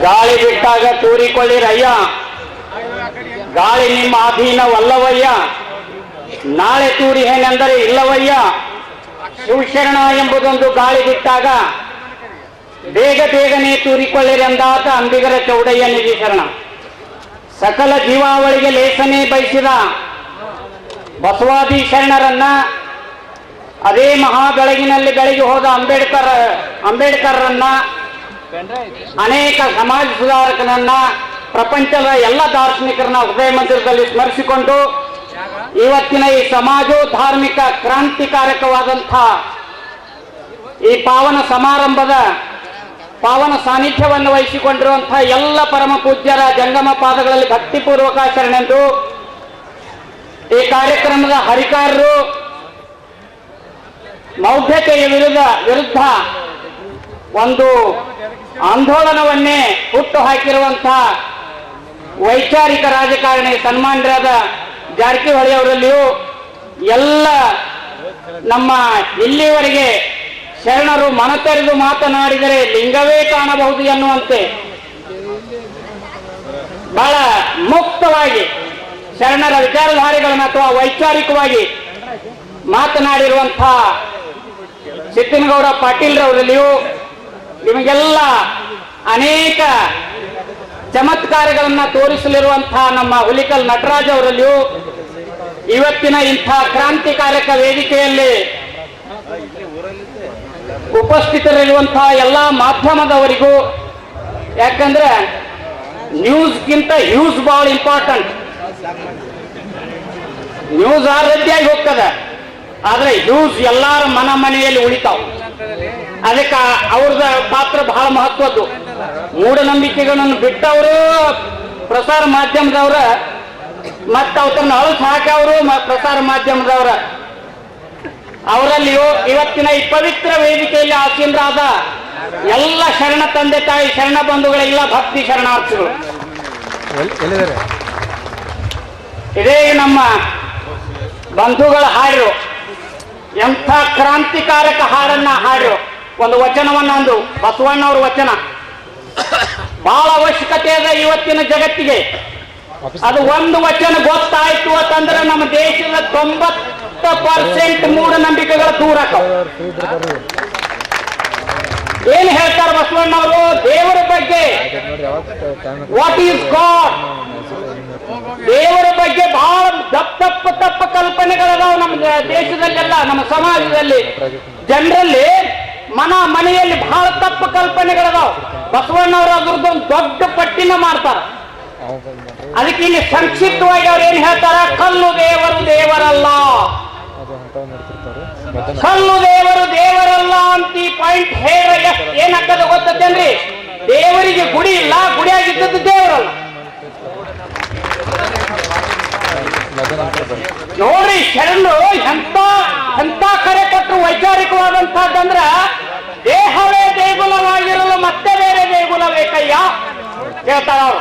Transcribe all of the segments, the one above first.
ಗಾಳಿ ಬಿಟ್ಟಾಗ ತೂರಿಕೊಳ್ಳಿರಯ್ಯ. ಗಾಳಿ ನಿಮ್ಮ ಅಧೀನವಲ್ಲವಯ್ಯ ನಾಳೆ ತೂರಿ ಏನೆಂದರೆ ಇಲ್ಲವಯ್ಯ. ಶಿವಶರಣ ಎಂಬುದೊಂದು ಗಾಳಿ ಬಿಟ್ಟಾಗ ಬೇಗ ಬೇಗನೆ ತೂರಿಕೊಳ್ಳಿರೆಂದಾತ ಅಂಬಿಗರ ಚೌಡಯ್ಯ ನಿಧಿ ಶರಣ. ಸಕಲ ಜೀವಾವಳಿಗೆ ಲೇಸನೆ ಬಯಸಿದ ಬಸವಾದಿ ಶರಣರನ್ನ ಅದೇ ಮಹಾ ಬೆಳಗಿನಲ್ಲಿ ಬೆಳಗಿ ಹೋದ ಅಂಬೇಡ್ಕರ್ ಅಂಬೇಡ್ಕರ್ರನ್ನ ಅನೇಕ ಸಮಾಜ ಸುಧಾರಕನನ್ನ, ಪ್ರಪಂಚದ ಎಲ್ಲ ದಾರ್ಶನಿಕರನ್ನ ಹೃದಯ ಮಂದಿರದಲ್ಲಿ ಸ್ಮರಿಸಿಕೊಂಡು ಇವತ್ತಿನ ಈ ಸಮಾಜೋ ಧಾರ್ಮಿಕ ಕ್ರಾಂತಿಕಾರಕವಾದಂಥ ಈ ಪಾವನ ಸಮಾರಂಭದ ಪಾವನ ಸಾನ್ನಿಧ್ಯವನ್ನು ವಹಿಸಿಕೊಂಡಿರುವಂತಹ ಎಲ್ಲ ಪರಮ ಪೂಜ್ಯರ ಜಂಗಮ ಪಾದಗಳಲ್ಲಿ ಭಕ್ತಿಪೂರ್ವಕ ಶರಣೆಂದು ಈ ಕಾರ್ಯಕ್ರಮದ ಹರಿಕಾರರು ಮೌಢ್ಯತೆಯ ವಿರುದ್ಧ ವಿರುದ್ಧ ಒಂದು ಆಂದೋಲನವನ್ನೇ ಹುಟ್ಟು ಹಾಕಿರುವಂತಹ ವೈಚಾರಿಕ ರಾಜಕಾರಣಿ ಸನ್ಮಾನ್ಯರಾದ ಜಾರಕಿಹೊಳಿ ಅವರಲ್ಲಿಯೂ ಎಲ್ಲ ನಮ್ಮ ಇಲ್ಲಿವರೆಗೆ ಶರಣರು ಮನತೆರೆದು ಮಾತನಾಡಿದರೆ ಲಿಂಗವೇ ಕಾಣಬಹುದು ಎನ್ನುವಂತೆ ಬಹಳ ಮುಕ್ತವಾಗಿ ಶರಣರ ವಿಚಾರಧಾರೆಗಳನ್ನು ಅಥವಾ ವೈಚಾರಿಕವಾಗಿ ಮಾತನಾಡಿರುವಂತಹ ಸಿದ್ದನಗೌಡ ಪಾಟೀಲ್ರವರಲ್ಲಿಯೂ ನಿಮಗೆಲ್ಲ ಅನೇಕ ಚಮತ್ಕಾರಗಳನ್ನ ತೋರಿಸಲಿರುವಂತಹ ನಮ್ಮ ಹುಲಿಕಲ್ ನಟರಾಜ್ ಅವರಲ್ಲಿಯೂ ಇವತ್ತಿನ ಇಂಥ ಕ್ರಾಂತಿಕಾರಕ ವೇದಿಕೆಯಲ್ಲಿ ಉಪಸ್ಥಿತರಿರುವಂತಹ ಎಲ್ಲ ಮಾಧ್ಯಮದವರಿಗೂ, ಯಾಕಂದ್ರೆ ನ್ಯೂಸ್ಗಿಂತ ಯೂಸ್ ಬಹಳ ಇಂಪಾರ್ಟೆಂಟ್. ನ್ಯೂಸ್ ಆ ರೀತಿಯಾಗಿ ಹೋಗ್ತದೆ. ಆದ್ರೆ ಯೂಸ್ ಎಲ್ಲಾರ ಮನ ಮನೆಯಲ್ಲಿ ಉಳಿತಾವ್. ಅದಕ್ಕೆ ಅವ್ರದ ಪಾತ್ರ ಬಹಳ ಮಹತ್ವದ್ದು. ಮೂಢನಂಬಿಕೆಗಳನ್ನು ಬಿಟ್ಟವರು ಪ್ರಸಾರ ಮಾಧ್ಯಮದವ್ರ ಮತ್ತೆ ಅವತನ್ನ ಅಳಸ್ ಹಾಕವರು ಪ್ರಸಾರ ಮಾಧ್ಯಮದವರ. ಅವರಲ್ಲಿಯೂ ಇವತ್ತಿನ ಈ ಪವಿತ್ರ ವೇದಿಕೆಯಲ್ಲಿ ಆಸೀನರಾದ ಎಲ್ಲ ಶರಣ ತಂದೆ ತಾಯಿ ಶರಣ ಬಂಧುಗಳೆಲ್ಲ ಭಕ್ತಿ ಶರಣಾರ್ಥಿಗಳು. ಇದೇ ನಮ್ಮ ಬಂಧುಗಳ ಹಾಡು ಎಂಥ ಕ್ರಾಂತಿಕಾರಕ ಹಾಡನ್ನ ಹಾಡಿರು. ಒಂದು ವಚನವನ್ನ ಅಂದು ಬಸವಣ್ಣವ್ರ ವಚನ. ಬಹಳ ಅವಶ್ಯಕತೆ ಅದ ಇವತ್ತಿನ ಜಗತ್ತಿಗೆ. ಅದು ಒಂದು ವಚನ ಗೊತ್ತಾಯ್ತು ಅಂತಂದ್ರೆ ನಮ್ಮ ದೇಶದ ತೊಂಬತ್ತು ಪರ್ಸೆಂಟ್ ಮೂಢನಂಬಿಕೆಗಳು ದೂರ ಏನ್ ಹೇಳ್ತಾರೆ ಬಸವಣ್ಣವರು? ದೇವರ ಬಗ್ಗೆ. ವಾಟ್ ಈಸ್ ಗಾಡ್ ದೇವರ ಬಗ್ಗೆ ಬಹಳ ದಪ್ಪ ತಪ್ಪ ತಪ್ಪ ಕಲ್ಪನೆಗಳದಾವ ನಮ್ಮ ದೇಶದಲ್ಲೆಲ್ಲ, ನಮ್ಮ ಸಮಾಜದಲ್ಲಿ. ಜನರಲ್ಲಿ ಮನ ಮನೆಯಲ್ಲಿ ಬಹಳ ತಪ್ಪ ಕಲ್ಪನೆಗಳದಾವ. ಬಸವಣ್ಣವರು ಅದ್ರದ್ದೊಂದು ದೊಡ್ಡ ಪಟ್ಟಿನ ಮಾಡ್ತಾರ. ಅದಕ್ಕೆ ಇಲ್ಲಿ ಸಂಕ್ಷಿಪ್ತವಾಗಿ ಅವ್ರು ಏನ್ ಹೇಳ್ತಾರ? ಕಲ್ಲು ದೇವರು ದೇವರಲ್ಲ. ಕಲ್ಲು ದೇವರು ದೇವರಲ್ಲ ಅಂತ ಈ ಪಾಯಿಂಟ್ ಹೇಳ ಏನಾಗ್ತದೆ ಗೊತ್ತೇನ್ರಿ ದೇವರಿಗೆ ಗುಡಿ ಇಲ್ಲ, ಗುಡಿಯಾಗಿದ್ದದ್ದು ದೇವರಲ್ಲ. ನೋಡ್ರಿ, ಶರಣು, ಎಂತ ಎಂತ ಕರೆ ಕೊಟ್ಟರು ವೈಚಾರಿಕವಾದಂತಹದ್ದಂದ್ರ ದೇಹವೇ ದೇಗುಲವಾಗಿರಲು ಮತ್ತೆ ಬೇರೆ ದೇಗುಲ ಬೇಕಯ್ಯ? ಹೇಳ್ತಾರ ಅವರು.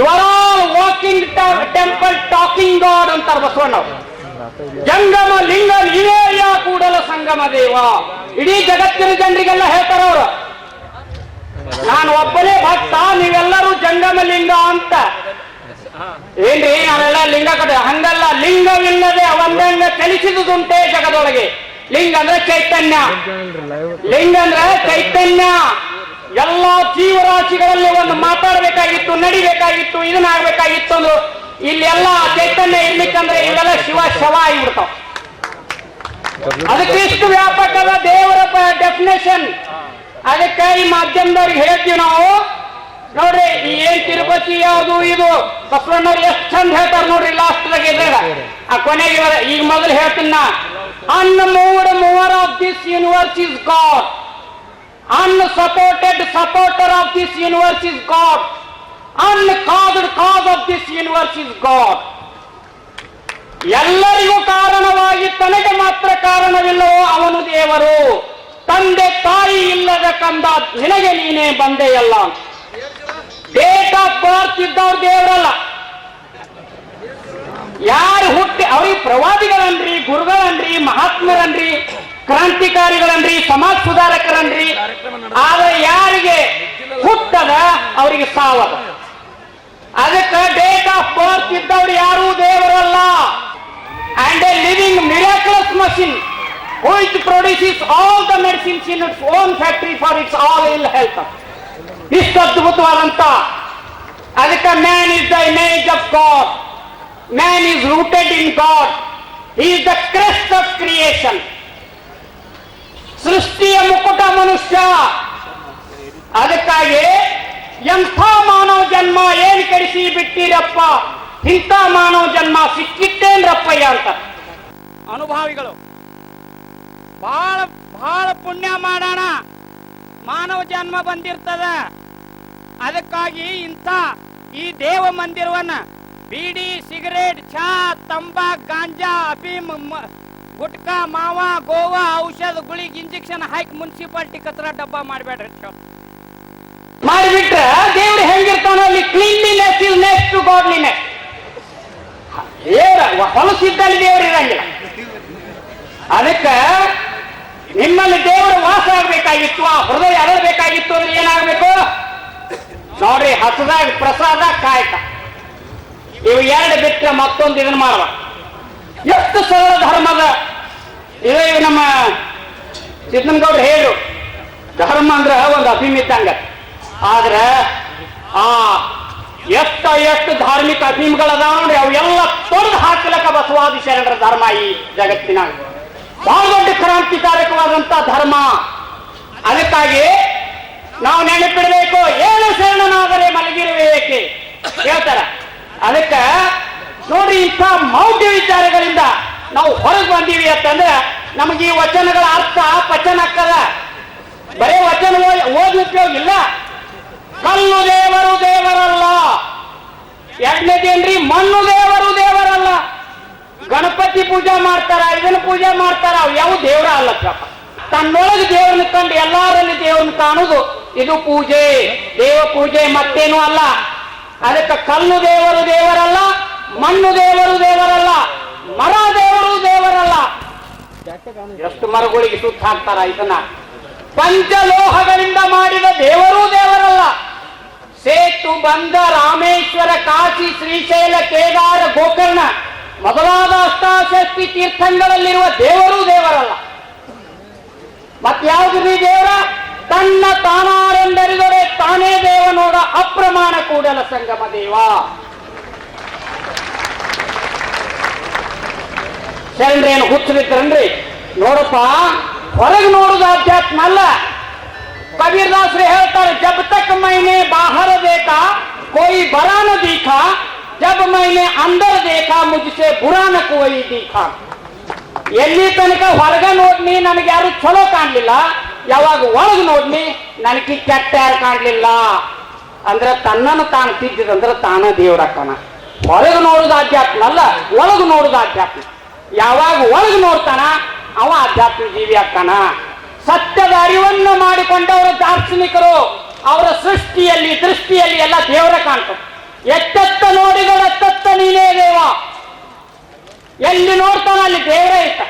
ಇವರ ವಾಕಿಂಗ್ ಟೆಂಪಲ್ ಟಾಕಿಂಗ್ ಗಾಡ್ ಅಂತಾರ ಇಲ್ಲಿ ಜಂಗಮ ಲಿಂಗ ನೀವೇಯ ಕೂಡಲ ಸಂಗಮ ದೇವ. ಇಡೀ ಜಗತ್ತಿನ ಜನರಿಗೆಲ್ಲ ಹೇಳ್ತಾರ ಅವರು. ನಾನು ಒಬ್ಬನೇ ಭಕ್ತ, ನೀವೆಲ್ಲರೂ ಜಂಗಮ ಲಿಂಗ ಅಂತ. ಏನ್ರಿ, ನಾವೆಲ್ಲ ಲಿಂಗ ಕಡೆ ಹಂಗಲ್ಲ, ಲಿಂಗವಿಲ್ಲದೆ ಅವಂದಂಗ ಚಲಿಸಿದುದುಂಟೆ ಜಗದೊಳಗೆ. ಲಿಂಗ ಅಂದ್ರೆ ಚೈತನ್ಯ. ಲಿಂಗ ಅಂದ್ರೆ ಚೈತನ್ಯ. ಎಲ್ಲ ಜೀವರಾಶಿಗಳಲ್ಲಿ ಒಂದು ಮಾತಾಡಬೇಕಾಗಿತ್ತು, ನಡಿಬೇಕಾಗಿತ್ತು, ಇದನ್ನ ಆಗ್ಬೇಕಾಗಿತ್ತು ಅಂದ್ರು. ಇಲ್ಲಿ ಎಲ್ಲ ಚೈತನ್ಯ ಇರ್ಲಿಕ್ಕಂದ್ರೆ ಇವೆಲ್ಲ ಶಿವ ಶವ ಆಗಿಬಿಡ್ತಾವ. ಅದಕ್ಕೆ ಇಷ್ಟು ವ್ಯಾಪಕದ ದೇವರ ಡೆಫಿನೇಷನ್ ಅದಕ್ಕೆ ಈ ಮಾಧ್ಯಮದವ್ರಿಗೆ ಹೇಳ್ತೀವಿ ನಾವು. ನೋಡ್ರಿ ಏನ್ ತಿರುಪತಿ ಯಾವುದು ಇದು? ಬಸವಣ್ಣವ್ರು ಎಷ್ಟು ಚಂದ ಹೇಳ್ತಾರ ನೋಡ್ರಿ ಲಾಸ್ಟ್ ಇದ್ರಾಗ. ಆ ಕೊನೆಗೆ ಈಗ ಮೊದಲು ಹೇಳ್ತೀನಿ un mover mover of this universe is God unsupported supporter of this universe is God un Uncaused cause of this universe is God ಎಲ್ಲರಿಗೂ ಕಾರಣವಾಗಿ ತನಗೆ ಮಾತ್ರ ಕಾರಣವಿಲ್ಲವೋ ಅವನು ದೇವರು. ತಂದೆ ತಾಯಿ ಇಲ್ಲದ ಕಂದ, ನಿನಗೆ ನೀನೇ ಬಂದೆಯಲ್ಲ. ಡೇಟ್ ಆಫ್ ದೇವರಲ್ಲ. ಯಾರು ಹುಟ್ಟಿ ಅವ್ರಿಗೆ ಪ್ರವಾದಿಗಳನ್ರಿ, ಗುರುಗಳನ್ರಿ, ಮಹಾತ್ಮರನ್ರಿ, ಕ್ರಾಂತಿಕಾರಿಗಳನ್ರಿ, ಸಮಾಜ ಸುಧಾರಕರನ್ರಿ. ಆದ್ರೆ ಯಾರಿಗೆ ಹುಟ್ಟದ ಅವರಿಗೆ ಸಾವದ. ಅದಕ್ಕೆ ಡೇಟ್ ಆಫ್ ಬರ್ತ್ ಇದ್ದವ್ರು ಯಾರು ದೇವರಲ್ಲ. And a living miraculous machine which produces all the medicines in its own factory for its all ill health ಇಷ್ಟು ಅದ್ಭುತವಾದಂತ ಅದಕ್ಕೆ man is the image of God man is rooted in God is the crest of creation ಸೃಷ್ಟಿಯ ಮುಕುಟ ಮನುಷ್ಯ. ಅದಕ್ಕಾಗಿ ಎಂಥ ಮಾನವ ಜನ್ಮ ಏನ್ ಕಳಿಸಿ ಬಿಟ್ಟಿರಪ್ಪ ಇಂಥ ಮಾನವ ಜನ್ಮ ಸಿಕ್ಕಿತ್ತೇನ್ರಪ್ಪಯ್ಯ ಅಂತ. ಅನುಭಾವಿಗಳು ಬಹಳ ಬಹಳ ಪುಣ್ಯ ಮಾಡೋಣ. ಮಾನವ ಜನ್ಮ ಬಂದಿರ್ತದ. ಅದಕ್ಕಾಗಿ ಇಂಥ ಈ ದೇವ ಮಂದಿರವನ್ನ, ಬೀಡಿ, ಸಿಗರೇಟ್, ಚಾ ತಂಬಾಕ್ ಗಾಂಜಾ ಅಫೀಮ್ ಗುಟ್ಕಾ, ಮಾವ, ಗೋವಾ, ಔಷಧ ಗುಳಿಗೆ ಇಂಜೆಕ್ಷನ್ ಹಾಕಿ ಮುನ್ಸಿಪಾಲಿಟಿ ಕತ್ರ ಡಬ್ಬ ಮಾಡಬೇಡ್ರಿ ಮಾಡಿಬಿಟ್ರೆ ದೇವ್ರು ಹೆಂಗಿರ್ತಾನೆ ಅಲ್ಲಿ cleanliness is next to godliness ಹೊಲಸಿದ್ದಲ್ಲಿ ದೇವ್ರು ಇರಂಗಿಲ್ಲ. ಅದಕ್ಕೆ ನಿಮ್ಮಲ್ಲಿ ದೇವರು ವಾಸ ಆಗ್ಬೇಕಾಗಿತ್ತು, ಆ ಹೃದಯ ಅರಬೇಕಾಗಿತ್ತು ಅಂದ್ರೆ ಏನಾಗಬೇಕು? ನೋಡ್ರಿ, ಹಸದಾಗ ಪ್ರಸಾದ ಕಾಯಕ ಇವು ಎರಡು ಬಿಟ್ಟರೆ ಮತ್ತೊಂದು ಇದನ್ನ ಮಾಡುವ. ಎಷ್ಟು ಸರಳ ಧರ್ಮದ ಇದೇ ನಮ್ಮ ಸಿದ್ದನಗೌಡ್ರು ಹೇಳು ಧರ್ಮ ಅಂದ್ರೆ ಒಂದು ಅಫೀಮಿದ್ದಂಗ ಆದ್ರ ಆ ಎಷ್ಟ ಎಷ್ಟು ಧಾರ್ಮಿಕ ಅಭಿಮಗಳದಾವ ನೋಡಿ ಅವೆಲ್ಲ ತೊಡೆದು ಹಾಕಲಕ್ಕ ಬಸವಾದಿ ಶರಣರ ಧರ್ಮ ಈ ಜಗತ್ತಿನಾಗ. ಬಹಳ ದೊಡ್ಡ ಕ್ರಾಂತಿಕಾರಕವಾದಂತ ಧರ್ಮ. ಅದಕ್ಕಾಗಿ ನಾವು ನೆನಪಿಡಬೇಕು, ಏಳು ಶರಣನಾದರೆ ಮಲಗಿರುವೇಕೆ ಹೇಳ್ತಾರ. ಅದಕ್ಕೆ ನೋಡಿ ಇಂಥ ಮೌಢ್ಯ ವಿಚಾರಗಳಿಂದ ನಾವು ಹೊರಗೆ ಬಂದೀವಿ ಅಂತಂದ್ರೆ, ನಮಗೆ ಈ ವಚನಗಳ ಅರ್ಥ ಪಚನ ಹಾಕದ ಬರೇ ವಚನ ಓದ್- ಉಪಯೋಗ ಇಲ್ಲ. ಕಲ್ಲು ದೇವರು ದೇವರಲ್ಲ. ಎರಡನೇದೇನ್ರಿ ಮಣ್ಣು ದೇವರು ದೇವರಲ್ಲ. ಗಣಪತಿ ಪೂಜೆ ಮಾಡ್ತಾರ ಇದನ್ನ ಪೂಜೆ ಮಾಡ್ತಾರ ಯಾವ ದೇವರ ಅಲ್ಲಪ್ಪ ತನ್ನೊಳಗೆ ದೇವ್ರನ್ನ ಕಂಡು ಎಲ್ಲಾರಲ್ಲಿ ದೇವ್ರನ್ನ ಕಾಣುದು ಇದು ಪೂಜೆ. ದೇವ ಪೂಜೆ ಮತ್ತೇನು ಅಲ್ಲ. ಅದಕ್ಕೆ ಕಲ್ಲು ದೇವರು ದೇವರಲ್ಲ, ಮಣ್ಣು ದೇವರು ದೇವರಲ್ಲ, ಮರ ದೇವರು ದೇವರಲ್ಲ. ಎಷ್ಟು ಮರಗಳಿಗೆ ಸುತ್ತ ಹಾಕ್ತಾರ ಇದನ್ನ? ಪಂಚಲೋಹಗಳಿಂದ ಮಾಡಿದ ದೇವರೂ ದೇವರಲ್ಲ. ಸೇತು ಬಂದ ರಾಮೇಶ್ವರ ಕಾಶಿ ಶ್ರೀಶೈಲ ಕೇದಾರ ಗೋಕರ್ಣ ಮೊದಲಾದ ಅಷ್ಟಾಶಕ್ತಿ ತೀರ್ಥಗಳಲ್ಲಿರುವ ದೇವರೂ ದೇವರಲ್ಲ. ಮತ್ಯಾವುದು ದೇವರ? ತನ್ನ ತಾನಾರೆಂದರಿದರೆ ತಾನೇ ದೇವನೋಡ ಅಪ್ರಮಾಣ ಕೂಡಲ ಸಂಗಮ ದೇವ. ಶರಣರೇನು ಹುಚ್ಚರಿದ್ರನ್ರಿ ನೋಡಪ್ಪ, ಹೊರಗೆ ನೋಡುದು ಅಧ್ಯಾತ್ಮ ಅಲ್ಲ. ಕಬೀರ್ದಾಸ್ರಿ ಹೇಳ್ತಾರೆ, ಜಬ್ ತಕ್ ಮೈನೆ ಬಾಹರ ದೇಖಾ, ಕೋಯಿ ಬರಾನ ದೀಖಾ, ಜಬ್ ಮೈನೆ ಅಂದರ್ ದೇಖಾ, ಮುಗಿಸೆ ಬುರಾನ ಕೋಯಿ ದೀಖಾ. ಎಲ್ಲಿ ತನಕ ಹೊರಗ ನೋಡಿ ನನಗೆ ಯಾರು ಚಲೋ ಕಾಣ್ಲಿಲ್ಲ. ಯಾವಾಗ ಒಳಗ್ ನೋಡ್ನಿ ನನಗೆ ಕೆಟ್ಟ ಯಾರು ಕಾಣಲಿಲ್ಲ. ಅಂದ್ರೆ ತನ್ನನ್ನು ತಾನು ತಿದ್ದಿದಂದ್ರೆ ತಾನ ದೇವರಕ್ಕನ ಹೊರಗೆ ನೋಡುದು ಆಧ್ಯಾತ್ಮ ಅಲ್ಲ, ಒಳಗೆ ನೋಡುದು ಆಧ್ಯಾತ್ಮ. ಯಾವಾಗ ಒಳಗೆ ನೋಡ್ತಾನ, ಅವ ಆಧ್ಯಾತ್ಮ ಜೀವಿ ಆಗ್ತಾನ ಸತ್ಯದ ಅರಿವನ್ನು ಮಾಡಿಕೊಂಡವರು ದಾರ್ಶನಿಕರು. ಅವರ ಸೃಷ್ಟಿಯಲ್ಲಿ, ದೃಷ್ಟಿಯಲ್ಲಿ ಎಲ್ಲ ದೇವರ ಕಾಣ್ತದೆ. ಎತ್ತೆತ್ತ ನೋಡಿದ್ರೆ ಎತ್ತತ್ತ ನೀನೇ ದೇವ. ಎಲ್ಲಿ ನೋಡ್ತಾನ ಅಲ್ಲಿ ದೇವರೇ ಇತ್ತ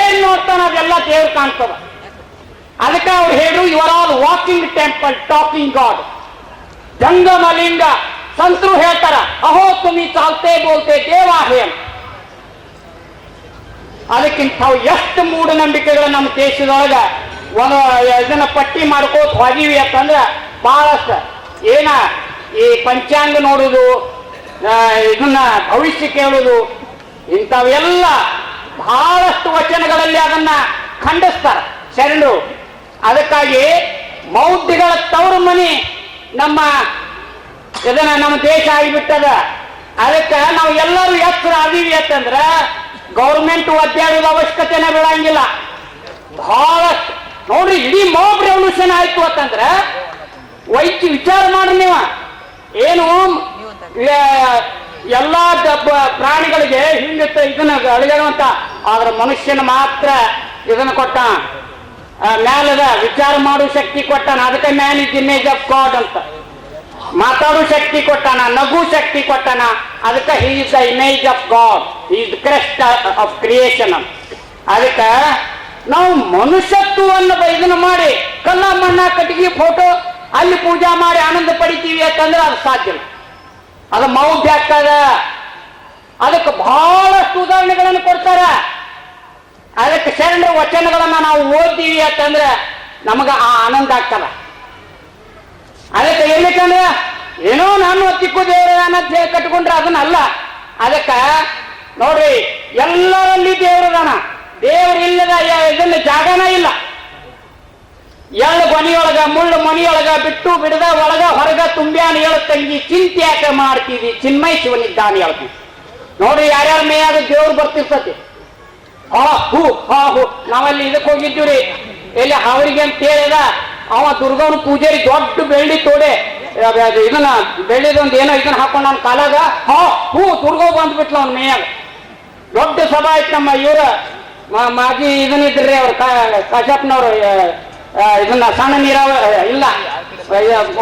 ಏನ್ ನೋಡ್ತಾನ ಅದೆಲ್ಲ ದೇವ್ರ ಕಾಣ್ತದ. ಅದಕ್ಕೆ ಅವ್ರು ಹೇಳು are all walking temple talking god ಜಂಗಮಲಿಂಗ ಸಂತರು ಹೇಳ್ತಾರ, ಅಹೋ ತುಮಿ ಚಾಲ್ತೆ ಬೋಲ್ತೆ ಹೇಮ್ ಅದಕ್ಕಿಂತ ಎಷ್ಟು ಮೂಢನಂಬಿಕೆಗಳು ನಮ್ಮ ದೇಶದೊಳಗ ಒಂದು ಇದನ್ನ ಪಟ್ಟಿ ಮಾಡ್ಕೋತ ಹೋಗಿವಿ ಅಂತಂದ್ರ ಬಹಳಷ್ಟು. ಏನ ಈ ಪಂಚಾಂಗ ನೋಡುದು ಇದನ್ನ ಭವಿಷ್ಯ ಕೇಳುದು, ಇಂಥವೆಲ್ಲ ಬಹಳಷ್ಟು ವಚನಗಳಲ್ಲಿ ಅದನ್ನ ಖಂಡಿಸ್ತಾರ. ಶರಣರು ಅದಕ್ಕಾಗಿ ಬೌದ್ಧಿಗಳ ತವರು ಮನೆ ನಮ್ಮ ಇದನ್ನ ನಮ್ಮ ದೇಶ ಆಗಿಬಿಟ್ಟದ. ಅದಕ್ಕೆ ನಾವು ಎಲ್ಲರೂ ಎತ್ತರ ಅದೀವಿ ಅಂತಂದ್ರ ಗೌರ್ಮೆಂಟ್ ಒದ್ದಾಡೋದು ಅವಶ್ಯಕತೆನೇ ಬೀಳಂಗಿಲ್ಲ. ಬಹಳ ನೋಡ್ರಿ, ಇಡೀ ಮೋಬ್ ರೆವಲ್ಯೂಷನ್ ಆಯ್ತು ಅಂತಂದ್ರ ವೈದ್ಯ ವಿಚಾರ ಮಾಡ್ರಿ ನೀವು. ಏನು ಎಲ್ಲಾ ಪ್ರಾಣಿಗಳಿಗೆ ಹಿಂಗ ಇದನ್ನ ಅಳಿಗಾಡುವಂತ, ಆದ್ರೆ ಮನುಷ್ಯನ ಮಾತ್ರ ಇದನ್ನ ಕೊಟ್ಟ. ಮ್ಯಾಲದ ವಿಚಾರ ಮಾಡೋ ಶಕ್ತಿ ಕೊಟ್ಟಾನ. ಅದಕ್ಕೆ man is image of God ಅಂತ. ಮಾತಾಡೋ ಶಕ್ತಿ ಕೊಟ್ಟಾನ, ನಗು ಶಕ್ತಿ ಕೊಟ್ಟಾನ. ಅದಕ್ಕೆ he is the image of God is crest of creation ಅದಕ್ಕೆ ನಾವು ಮನುಷ್ಯತ್ವವನ್ನು ಇದನ್ನ ಮಾಡಿ ಕಲ್ಲ ಮಣ್ಣ ಕಟ್ಟಿಗೆ ಫೋಟೋ ಅಲ್ಲಿ ಪೂಜಾ ಮಾಡಿ ಆನಂದ ಪಡಿತೀವಿ ಅಂತಂದ್ರೆ ಅದು ಸಾಧ್ಯ ಅದು ಮೌಢ್ಯ ಆಗ್ತದ. ಅದಕ್ಕೆ ಬಹಳಷ್ಟು ಉದಾಹರಣೆಗಳನ್ನು ಕೊಡ್ತಾರ. ಅದಕ್ಕೆ ಶರಣ ವಚನಗಳನ್ನ ನಾವು ಓದ್ತೀವಿ ಅಂತಂದ್ರೆ ನಮಗ ಆ ಆನಂದ ಆಗ್ತದ. ಅದಕ್ಕೆ ಏನಕ್ಕಂದ್ರೆ ಏನೋ ನಾನು ತಿಕ್ಕು ದೇವರ ಅಂತ ಹೇಳಿ ಕಟ್ಕೊಂಡ್ರೆ ಅದನ್ನಲ್ಲ. ಅದಕ್ಕ ನೋಡ್ರಿ, ಎಲ್ಲರಲ್ಲಿ ದೇವರದಾನ ದೇವರು ಇಲ್ಲದ ಯ- ಇದನ್ನ ಜಾಗನ ಇಲ್ಲ. ಎಳ್ಳು ಮನಿಯೊಳಗ, ಮುಳ್ಳು ಮನಿಯೊಳಗ, ಬಿಟ್ಟು ಬಿಡದ ಒಳಗ, ಹೊರಗ ತುಂಬ್ಯಾನ ಹೇಳುತ್ತಂಗಿ ತಂಗಿ, ಚಿಂತೆ ಯಾಕೆ ಮಾಡ್ತೀವಿ ಚಿನ್ಮಯ ಶಿವನಿದ್ದಾನೆ ಹೇಳ್ತೀವಿ ನೋಡ್ರಿ ಯಾರ್ಯಾರ ಮೇಯಾದ ದೇವ್ರು ಬರ್ತಿರ್ತತಿ. ಹಾ, ಹೂ ನಾವಲ್ಲಿ ಇದಕ್ಕೆ ಹೋಗಿದ್ದೀವ್ರಿ? ಎಲ್ಲಿ ಅವರಿಗೆ ಅಂತ ಹೇಳಿದ? ಅವ ದುರ್ಗವನ ಪೂಜಾರಿ ದೊಡ್ಡ ಬೆಳ್ಳಿ ತೋಡೆ. ಇದನ್ನ ಬೆಳ್ಳಿದೊಂದು ಏನೋ ಇದನ್ನ ಹಾಕೊಂಡ್ ನನ್ನ ಕಾಲಾಗ. ಹಾ, ಹೂ ದುರ್ಗವ್ ಬಂದ್ಬಿಟ್ಲ ಅವ್ನ ಮೇಯಾಗ ದೊಡ್ಡ ಸಭಾ ಆಯ್ತು ನಮ್ಮ ಇವ್ರ. ಮಾಜಿ ಇದನ್ನ ಇದ್ರಿ ಅವ್ರ ಕಾಶಪ್ಪನವ್ರು ಇದನ್ನ ಸಣ್ಣ ನೀರಾವ ಇಲ್ಲ.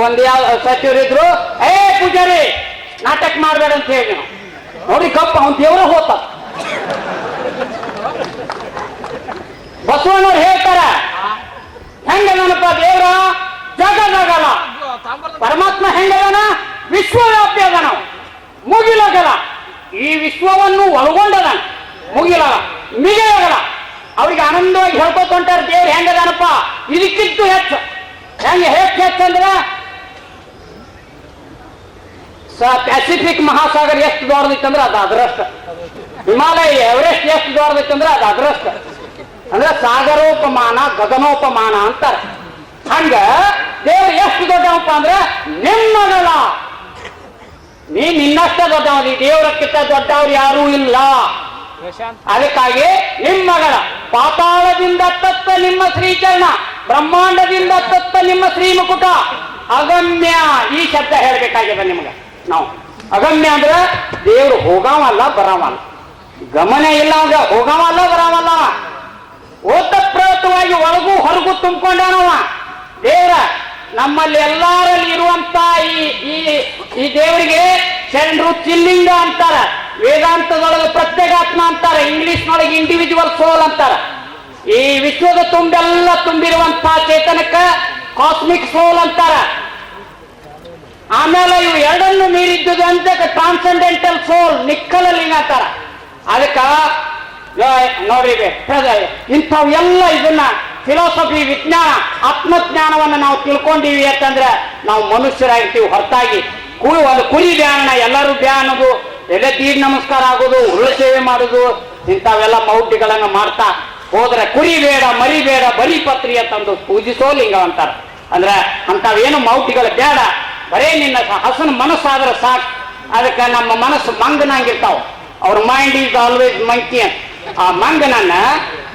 ಒಂದ್ ಯಾವ ಸಚಿವರು ಇದ್ರು, ಏ, ಪೂಜಾರಿ, ನಾಟಕ ಮಾಡ್ಬೇಡ ಅಂತ ಹೇಳಿ. ನೋಡಿ ಕಪ್ಪ, ಅವ್ನ ದೇವ್ರ ಹೋತ. ಬಸವಣ್ಣವ್ರು ಹೇಳ್ತಾರ. ಹೆಂಗದನಪ್ಪ ದೇವ್ರ? ಜಗದಾಗಲ್ಲ ಪರಮಾತ್ಮ ಹೆಂಗದನ ವಿಶ್ವವ್ಯಾಪಿ ಅದ ನಾವು ಮುಗಿಲಗಲ. ಈ ವಿಶ್ವವನ್ನು ಒಳಗೊಂಡದ ಮುಗಿಲ ಮಿಗಿಲಗಲ. ಅವ್ರಿಗೆ ಆನಂದವಾಗಿ ಹೇಳ್ಕೊತ ದೇವ್ರು ಹೆಂಗದಾನಪ್ಪ ಇದಕ್ಕಿಂತ ಹೆಚ್ಚು. ಹೆಂಗೆ ಹೆಚ್ಚು ಹೆಚ್ಚು ಅಂದ್ರ, ಸ ಪ್ಯಾಸಿಫಿಕ್ ಮಹಾಸಾಗರ ಎಷ್ಟು ದೊಡ್ಡದಿತ್ತಂದ್ರೆ ಅದು ಅದರಷ್ಟು. ಹಿಮಾಲಯ ಎವರೆಸ್ಟ್ ಎಷ್ಟು ದೊಡ್ಡದಿತ್ತಂದ್ರೆ ಅದು ಅದರಷ್ಟ. ಅಂದ್ರೆ ಸಾಗರೋಪಮಾನ ಗಗನೋಪಮಾನ ಅಂತಾರೆ. ಹಂಗ ದೇವ್ರು ಎಷ್ಟು ದೊಡ್ಡವಪ್ಪ ಅಂದ್ರೆ ನಿಮ್ಮಗಳ. ನೀ ನಿನ್ನಷ್ಟ ದೊಡ್ಡವನಿ ದೇವರಕ್ಕಿಂತ ದೊಡ್ಡವ್ರು ಯಾರೂ ಇಲ್ಲ. ಅದಕ್ಕಾಗಿ ನಿಮ್ಮ ಮಗಳ ಪಾತಾಳದಿಂದ ತತ್ತ ನಿಮ್ಮ ಶ್ರೀಚರಣ ಬ್ರಹ್ಮಾಂಡದಿಂದ ತತ್ತ ನಿಮ್ಮ ಶ್ರೀಮುಕುಟ. ಅಗಮ್ಯ. ಈ ಶಬ್ದ ಹೇಳ್ಬೇಕಾಗಿದೆ ನಿಮ್ಗೆ. ನಾವು. ಅಗಮ್ಯ ಅಂದ್ರೆ ದೇವ್ರು ಹೋಗವಲ್ಲ ಬರವಲ್ಲ. ಗಮನ ಇಲ್ಲ ಅಂದ್ರೆ ಹೋಗಾವಲ್ಲ ಬರಾವಲ್ಲ. ಓತಪ್ರೋತವಾಗಿ ಒಳಗೂ ಹೊರಗೂ ತುಂಬಿಕೊಂಡನವ. ದೇವರ, ನಮ್ಮಲ್ಲಿ ಎಲ್ಲರಲ್ಲಿ ಇರುವಂತ ಈ ಈ ಈ ದೇವರಿಗೆ ಶರಣರು ಚಿಲ್ಲಿಂಗ ಅಂತಾರ. ವೇದಾಂತದೊಳಗೆ ಪ್ರತ್ಯೇಕಾತ್ಮ ಅಂತಾರ, ಇಂಗ್ಲಿಷ್ನೊಳಗೆ ಇಂಡಿವಿಜುವಲ್ ಸೋಲ್ ಅಂತಾರ. ಈ ವಿಶ್ವದ ತುಂಬೆಲ್ಲ ತುಂಬಿರುವಂತ ಚೇತನಕ್ಕ ಕಾಸ್ಮಿಕ್ ಸೋಲ್ ಅಂತಾರ. ಆಮೇಲೆ ಇವು ಎರಡನ್ನು ಮೀರಿದ್ದುದು ಅಂತ ಟ್ರಾನ್ಸೆಂಡೆಂಟಲ್ ಸೋಲ್ ನಿಕ್ಕಲಲ್ಲಿ ಅಂತಾರ. ಅದಕ್ಕ ಆ, ನೋಡ್ರಿ ಎಲ್ಲ ಇದನ್ನ ಫಿಲಾಸಫಿ ವಿಜ್ಞಾನ ಆತ್ಮಜ್ಞಾನವನ್ನು ನಾವು ತಿಳ್ಕೊಂಡಿವಿ ಅಂತಂದ್ರೆ ನಾವು ಮನುಷ್ಯರಾಗಿರ್ತೀವಿ ಹೊರತಾಗಿ. ಕುರಿ ಒಂದು ಕುರಿ ಧ್ಯಾನ ಎಲ್ಲರೂ ಬ್ಯಾನದು ಎಲ್ಲ ತೀರ್ ನಮಸ್ಕಾರ ಆಗೋದು ಉರುಳು ಸೇವೆ ಮಾಡೋದು ಇಂಥವೆಲ್ಲ ಮೌಢ್ಯಗಳನ್ನು ಮಾಡ್ತಾ ಹೋದ್ರೆ ಕುರಿ ಬೇಡ ಮರಿ ಬೇಡ ಬರಿ ಪತ್ರಿ ಅಂತಂದು ಪೂಜಿಸೋ ಲಿಂಗ ಅಂತಾರೆ. ಅಂದ್ರೆ ಅಂಥವೇನು ಮೌಢ್ಯಗಳು ಬೇಡ. ಬರೇ ನಿನ್ನ ಹಸನ ಮನಸ್ಸಾದ್ರೆ ಸಾಕು. ಅದಕ್ಕೆ ನಮ್ಮ ಮನಸ್ಸು ಮಂಗನಾಗಿರ್ತಾವ. ಅವ್ರ ಮೈಂಡ್ ಈಸ್ ಆಲ್ವೇಸ್ ಮಂಕಿ ಅಂತ. ಆ ಮಂಗನನ್ನ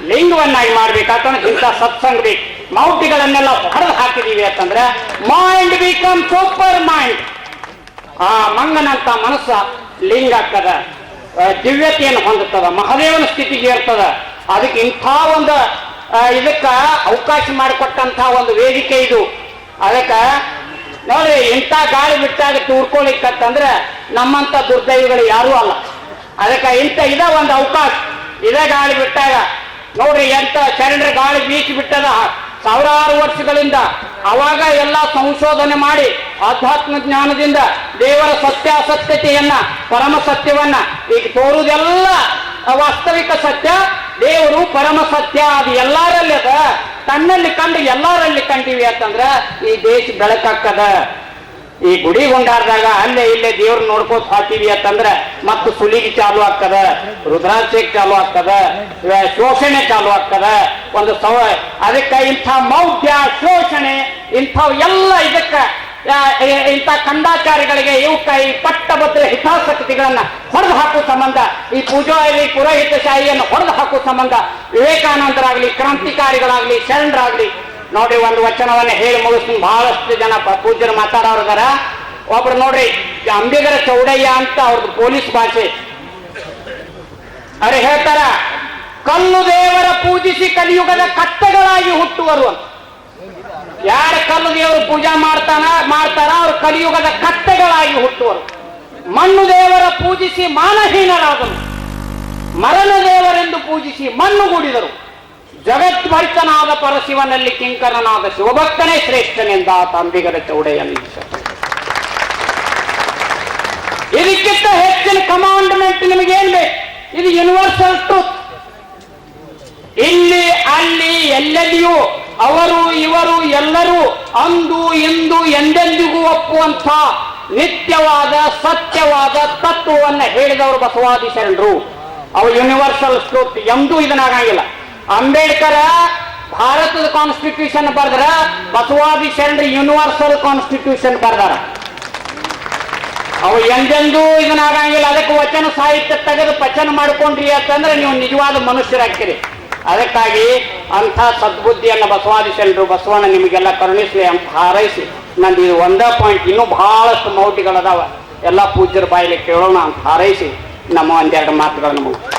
ಲಿಂಗವನ್ನಾಗಿ ಮಾಡ್ಬೇಕಾತಂದ್ರೆ ಇಂಥ ಸತ್ಸಂಗ ಬೇಕು ಮೌಢ್ಯಗಳನ್ನೆಲ್ಲ ಹೊಡೆದು ಹಾಕಿದೀವಿ ಅಂತಂದ್ರೆ ಮೈಂಡ್ ಬಿಕಮ್ ಸೂಪರ್ ಮೈಂಡ್ ಆ ಮಂಗನಂತ ಮನಸ್ಸ ಲಿಂಗ ಆಗ್ತದ. ದಿವ್ಯತೆಯನ್ನು ಹೊಂದುತ್ತದ. ಮಹಾದೇವನ ಸ್ಥಿತಿಗೆ ಇರ್ತದ. ಅದಕ್ಕೆ ಇಂಥ ಒಂದು ಇದಕ್ಕ ಅವಕಾಶ ಮಾಡಿಕೊಟ್ಟಂತ ಒಂದು ವೇದಿಕೆ ಇದು. ಅದಕ್ಕ ನೋಡಿ ಇಂಥ ಗಾಳಿ ಬಿಟ್ಟಾಗ ತೂರ್ಕೊಳಿಕತ್ತಂದ್ರೆ ನಮ್ಮಂತ ದುರ್ದೈವಿಗಳು ಯಾರೂ ಅಲ್ಲ. ಅದಕ್ಕೆ ಇಂಥ ಇದ ಒಂದು ಅವಕಾಶ. ಇದೇ ಗಾಳಿ ಬಿಟ್ಟಾಗ ನೋಡ್ರಿ ಎಂತ ಶರಣರ ಗಾಳಿ ಬೀಸಿ ಬಿಟ್ಟದ ಸಾವಿರಾರು ವರ್ಷಗಳಿಂದ ಅವಾಗ ಎಲ್ಲ ಸಂಶೋಧನೆ ಮಾಡಿ ಆಧ್ಯಾತ್ಮ ಜ್ಞಾನದಿಂದ ದೇವರ ಸತ್ಯಾಸತ್ಯತೆಯನ್ನ, ಪರಮ ಸತ್ಯವನ್ನ ಈಗ ತೋರುವುದೆಲ್ಲ ವಾಸ್ತವಿಕ ಸತ್ಯ, ದೇವರು ಪರಮ ಸತ್ಯ, ಅದು ಎಲ್ಲರಲ್ಲಿ ಅದ. ತನ್ನಲ್ಲಿ ಕಂಡು ಎಲ್ಲರಲ್ಲಿ ಕಂಡಿವಿ ಅಂತಂದ್ರ ಈ ದೇಶ ಬೆಳಕಾಕ್ಕದ ಈ ಗುಡಿ ಗುಂಡಾರ್ದಾಗ ಅಲ್ಲೇ ಇಲ್ಲೇ ದೇವ್ರ ನೋಡ್ಕೋತ ಹಾಕಿವಿ ಅಂತಂದ್ರ ಮತ್ತು ಸುಲಿಗೆ ಚಾಲು ಆಗ್ತದ ರುದ್ರಾಭಿಷೇಕ ಚಾಲು ಆಗ್ತದ ಶೋಷಣೆ ಚಾಲು ಆಗ್ತದ, ಒಂದು ಸವ ಅದಕ್ಕೆ ಇಂಥ ಮೌಢ್ಯ, ಶೋಷಣೆ, ಇಂಥವ್ ಎಲ್ಲ ಇದಕ್ಕ ಇಂಥ ಕಂದಾಚಾರಿಗಳಿಗೆ ಇವಕ್ಕ ಈ ಪಟ್ಟಭದ್ರ ಹಿತಾಸಕ್ತಿಗಳನ್ನ ಹೊಡೆದು ಹಾಕುವ ಸಂಬಂಧ, ಈ ಪೂಜಾರಿ ಪುರೋಹಿತಶಾಹಿಯನ್ನು ಹೊಡೆದು ಹಾಕುವ ಸಂಬಂಧ, ವಿವೇಕಾನಂದರಾಗ್ಲಿ, ಕ್ರಾಂತಿಕಾರಿಗಳಾಗ್ಲಿ, ಶರಣರಾಗ್ಲಿ ನೋಡ್ರಿ ಒಂದು ವಚನವನ್ನ ಹೇಳಿ ಮುಗಿಸ್ತೀನಿ. ಬಹಳಷ್ಟು ಜನ ಪೂಜ್ಯರು ಮಾತಾಡೋರು ಇದಾರ. ಒಬ್ರು ನೋಡ್ರಿ, ಅಂಬಿಗರ ಚೌಡಯ್ಯ ಅಂತ ಅವ್ರದ್ದು ಪೊಲೀಸ್ ಭಾಷೆ. ಅವ್ರು ಹೇಳ್ತಾರ, ಕಲ್ಲು ದೇವರ ಪೂಜಿಸಿ ಕಲಿಯುಗದ ಕಟ್ಟೆಗಳಾಗಿ ಹುಟ್ಟುವರು ಅಂತ. ಯಾರ ಕಲ್ಲು ದೇವರು ಪೂಜಾ ಮಾಡ್ತಾನ, ಮಾಡ್ತಾರ, ಅವ್ರು ಕಲಿಯುಗದ ಕತ್ತೆಗಳಾಗಿ ಹುಟ್ಟುವರು. ಮಣ್ಣು ದೇವರ ಪೂಜಿಸಿ ಮಾನಹೀನರಾದರು. ಮರಣ ದೇವರೆಂದು ಪೂಜಿಸಿ ಮಣ್ಣುಗೂಡಿದರು ಜಗದ್ಭರಿತನಾದ ಪರಶಿವನಲ್ಲಿ ಕಿಂಕರನಾದ ಶಿವಭಕ್ತನೇ ಶ್ರೇಷ್ಠನೆಂದ ತಂಬಿಗರ ಚೌಡೆಯನ್ನು ಇದಕ್ಕಿಂತ ಹೆಚ್ಚಿನ ಕಮಾಂಡ್ಮೆಂಟ್ ನಿಮಗೇನ್ ಬೇಕು? ಇದು ಯೂನಿವರ್ಸಲ್ ಟ್ರೂತ್ ಇಲ್ಲಿ, ಅಲ್ಲಿ, ಎಲ್ಲೆಲ್ಲಿಯೂ ಅವರು, ಇವರು, ಎಲ್ಲರೂ ಅಂದು, ಇಂದು, ಎಂದೆಂದಿಗೂ ಒಪ್ಪುವಂತ ನಿತ್ಯವಾದ, ಸತ್ಯವಾದ ತತ್ವವನ್ನು ಹೇಳಿದವರು ಬಸವಾದಿ ಶರಣರು ಅವು ಯೂನಿವರ್ಸಲ್ ಟ್ರೂತ್ ಎಂದೂ ಇದನ್ನಾಗಂಗಿಲ್ಲ. ಅಂಬೇಡ್ಕರ್ ಭಾರತದ ಕಾನ್ಸ್ಟಿಟ್ಯೂಷನ್ ಬರೆದ್ರ ಬಸವಾದಿ ಶರಣ ಯೂನಿವರ್ಸಲ್ ಕಾನ್ಸ್ಟಿಟ್ಯೂಷನ್ ಬರ್ದಾರ ಅವು ಎಂದೆಂದೂ ಇದನ್ನಾಗಂಗಿಲ್ಲ ಅದಕ್ಕೆ ವಚನ ಸಾಹಿತ್ಯ ತೆಗೆದು ಪಚನ ಮಾಡ್ಕೊಂಡ್ರಿ ಅಂತಂದ್ರೆ ನೀವು ನಿಜವಾದ ಮನುಷ್ಯರಾಗ್ತೀರಿ. ಅದಕ್ಕಾಗಿ ಅಂಥ ಸದ್ಬುದ್ಧಿಯನ್ನು ಬಸವಾದಿ ಶರಣರು, ಬಸವಣ್ಣ ನಿಮಗೆಲ್ಲ ಕರುಣಿಸಲಿ ಅಂತ ಹಾರೈಸಿ. ನಂದು ಇದು ಒಂದೇ ಪಾಯಿಂಟ್ ಇನ್ನೂ ಬಹಳಷ್ಟು ಮೌಟಿಗಳದಾವ ಎಲ್ಲ ಪೂಜ್ಯರ ಬಾಯಲ್ಲಿ ಕೇಳೋಣ ಅಂತ ಹಾರೈಸಿ. ನಮ್ಮ ಒಂದೆರಡು ಮಾತುಗಳನ್ನು ಮುಗಿಸ್ತೀನಿ.